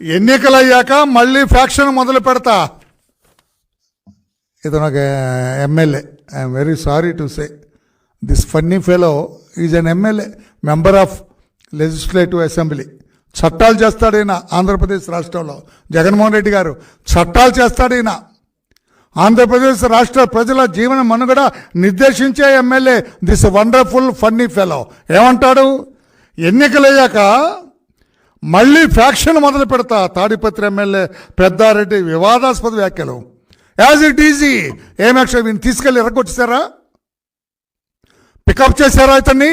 ఎన్నికలు అయ్యాక మళ్ళీ ఫ్యాక్షన్ మొదలు పెడతా. ఇతను ఒక MLA. I'm very sorry to say this funny fellow is an MLA member of legislative assembly చట్టాలు చేస్తాడు ఈయన ఆంధ్రప్రదేశ్ రాష్ట్రంలో. జగన్మోహన్ రెడ్డి గారు చట్టాలు చేస్తాడు ఈయన. ఆంధ్రప్రదేశ్ రాష్ట్ర ప్రజల జీవన మనుగడ నిర్దేశించే MLA this wonderful funny fellow ఏమంటాడు? ఎన్నికలయ్యాక మళ్ళీ ఫ్యాక్షన్ మొదలు పెడతా తాడిపత్రి ఎమ్మెల్యే పెద్దారెడ్డి వివాదాస్పద వ్యాఖ్యలు. యాజ్ ఇట్ ఈజీ ఏం యాక్షన్ ఈయన తీసుకెళ్ళి ఎరగొచ్చేసారా పికప్ చేశారా ఇతన్ని?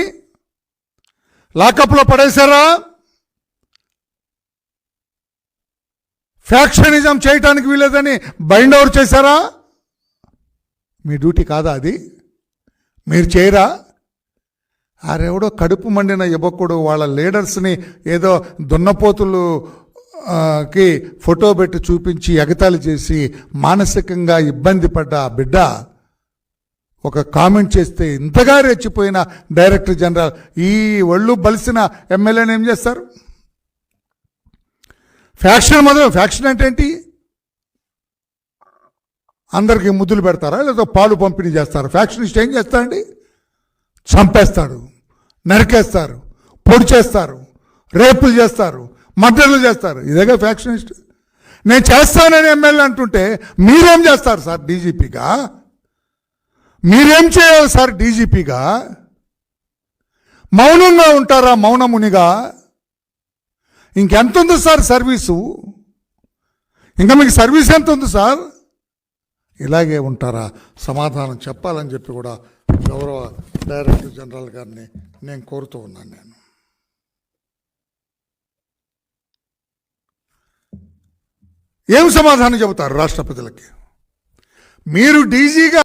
లాకప్లో పడేశారా? ఫ్యాక్షనిజం చేయటానికి వీలేదని బైండ్ ఓవర్ చేశారా? మీ డ్యూటీ కాదా అది? మీరు చేయరా? ఆరెవడో కడుపు మండిన యువకుడు వాళ్ళ లీడర్స్ని ఏదో దున్నపోతులు కి ఫోటో పెట్టి చూపించి ఎగతాళి చేసి మానసికంగా ఇబ్బంది పడ్డ ఆ బిడ్డ ఒక కామెంట్ చేస్తే ఇంతగా రెచ్చిపోయిన డైరెక్టర్ జనరల్. ఈ ఒళ్ళు బలిసిన ఎమ్మెల్యేని ఏం చేస్తారు? ఫ్యాక్షన్ మొదలు ఫ్యాక్షన్ అంటే ఏంటి? అందరికీ ముద్దులు పెడతారా? లేదా పాలు పంపిణీ చేస్తారా? ఫ్యాక్షనిస్ట్ ఏం చేస్తారండి చంపేస్తాడు. నరికేస్తారు పొడి చేస్తారు రేపులు చేస్తారు మర్డర్లు చేస్తారు. ఇదేగా ఫ్యాక్షనిస్ట్. నేను చేస్తానని ఎమ్మెల్యే అంటుంటే మీరేం చేస్తారు సార్ డీజీపీగా? మీరేం చేయాలి సార్ డీజీపీగా? మౌనంగా ఉంటారా మౌనమునిగా? ఇంకెంత ఉంది సార్ సర్వీసు? ఇంకా మీకు సర్వీస్ ఎంత ఉంది సార్? ఇలాగే ఉంటారా? సమాధానం చెప్పాలని చెప్పి కూడా గౌరవ డైరెక్టర్ జనరల్ గారిని నేను కోరుతూ ఉన్నాను నేను. ఏం సమాధానం చెబుతారు రాష్ట్ర ప్రజలకి మీరు డీజీగా